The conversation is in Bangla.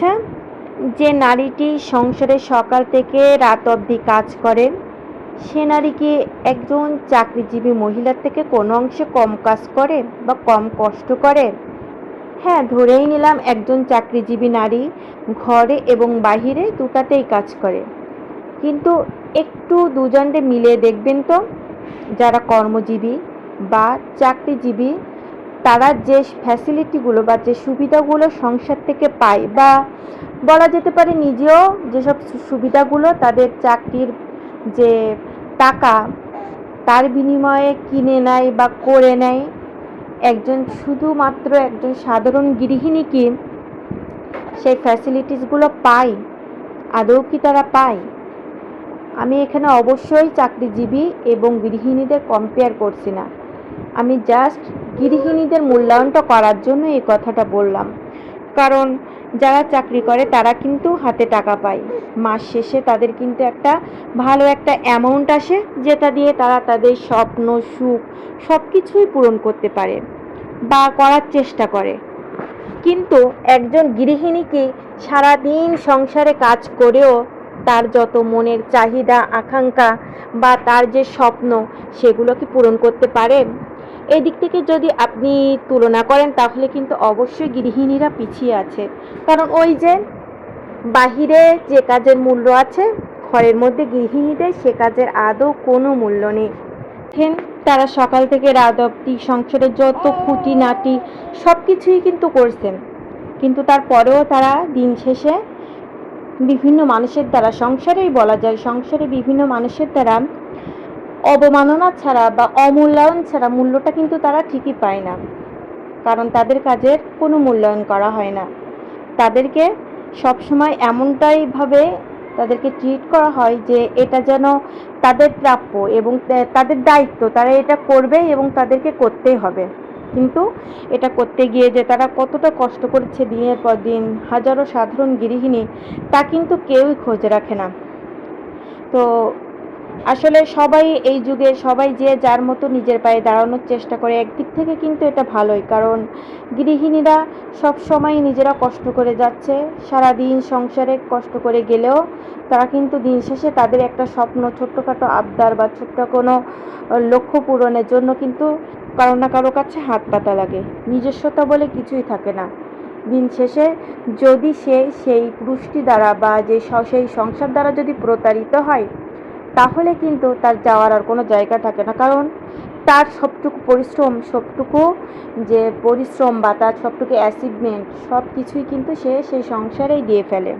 আচ্ছা যে নারীটি সংসারে সকাল থেকে রাত অবধি কাজ করে। সে নারী কি একজন চাকরিজীবী মহিলার থেকে কোনো অংশে কম কাজ করে বা কম কষ্ট করে? হ্যাঁ ধরেই নিলাম একজন চাকরিজীবী নারী ঘরে এবং বাহিরে দুটাতেই কাজ করে। কিন্তু একটু দুজনকে মিলে দেখবেন তো, যারা কর্মজীবী বা চাকরিজীবী তারা যে ফ্যাসিলিটিগুলো বা যে সুবিধাগুলো সংসার থেকে পায় বা বলা যেতে পারে নিজেও যেসব সুবিধাগুলো তাদের চাকরির যে টাকা তার বিনিময়ে কিনে নেয় বা করে নেয়। একজন শুধুমাত্র একজন সাধারণ গৃহিণী কি সেই ফ্যাসিলিটিসগুলো পায়? আদৌ কি তারা পায়? আমি এখানে অবশ্যই চাকরিজীবী এবং গৃহিণীদের কম্পেয়ার করছি না। আমি জাস্ট গৃহিণীদের মূল্যায়নটা করার জন্য এই কথাটা বললাম। কারণ যারা চাকরি করে তারা কিন্তু হাতে টাকা পায়। মাস শেষে তাদের কিন্তু একটা ভালো একটা অ্যামাউন্ট আসে, যেটা দিয়ে তারা তাদের স্বপ্ন, সুখ সব কিছুই পূরণ করতে পারে বা করার চেষ্টা করে। কিন্তু একজন গৃহিণীকে সারাদিন সংসারে কাজ করেও তার যত মনের চাহিদা, আকাঙ্ক্ষা বা তার যে স্বপ্ন, সেগুলো কি পূরণ করতে পারে? এই দিক থেকে যদি আপনি তুলনা করেন, তাহলে কিন্তু অবশ্যই গৃহিণীরা পিছিয়ে আছে। কারণ ওই যে বাহিরে যে কাজের মূল্য আছে, ঘরের মধ্যে গৃহিণীদের সে কাজের আদৌ কোনো মূল্য নেই। তারা সকাল থেকে রাত অবধি সংসারের যত খুঁটিনাটি সব কিছুই কিন্তু করছেন। কিন্তু তারপরেও তারা দিন শেষে বিভিন্ন মানুষের দ্বারা, সংসারেই বলা যায়, সংসারে বিভিন্ন মানুষের দ্বারা অবমাননা ছাড়া বা অমূল্যায়ন ছাড়া মূল্যটা কিন্তু তারা ঠিকই পায় না। কারণ তাদের কাজের কোনো মূল্যায়ন করা হয় না। তাদেরকে সবসময় এমনটাই ভাবে তাদেরকে ট্রিট করা হয় যে এটা যেন তাদের প্রাপ্য এবং তাদের দায়িত্ব, তারা এটা করবে এবং তাদেরকে করতেই হবে। কিন্তু এটা করতে গিয়ে যে তারা কতটা কষ্ট করেছে দিনের পর দিন, হাজারো সাধারণ গৃহিণী, তা কিন্তু কেউই খোঁজ রাখে না। তো আসলে সবাই এই যুগে, সবাই যে যার মতো নিজের পায়ে দাঁড়ানোর চেষ্টা করে, একদিক থেকে কিন্তু এটা ভালোই। কারণ গৃহিণীরা সব সময় নিজেরা কষ্ট করে যাচ্ছে। সারা দিন সংসারে কষ্ট করে গেলেও তারা কিন্তু দিন শেষে তাদের একটা স্বপ্ন, ছোট্টখাটো আবদার বা ছোট্ট কোনো লক্ষ্য পূরণের জন্য কিন্তু কারও না কারও কাছে হাত পাতা লাগে। নিজস্বতা বলে কিছুই থাকে না। দিন শেষে যদি সে সেই পুরুষটি দ্বারা বা যে সেই সংসার দ্বারা যদি প্রতারিত হয় তাহলে কিন্তু তার যাওয়ার আর কোনো জায়গা থাকে না। কারণ তার সবটুকু পরিশ্রম, সবটুকু যে পরিশ্রম বা তার সবটুকু অ্যাচিভমেন্ট সব কিছুই কিন্তু সে সেই সংসারেই দিয়ে ফেলে।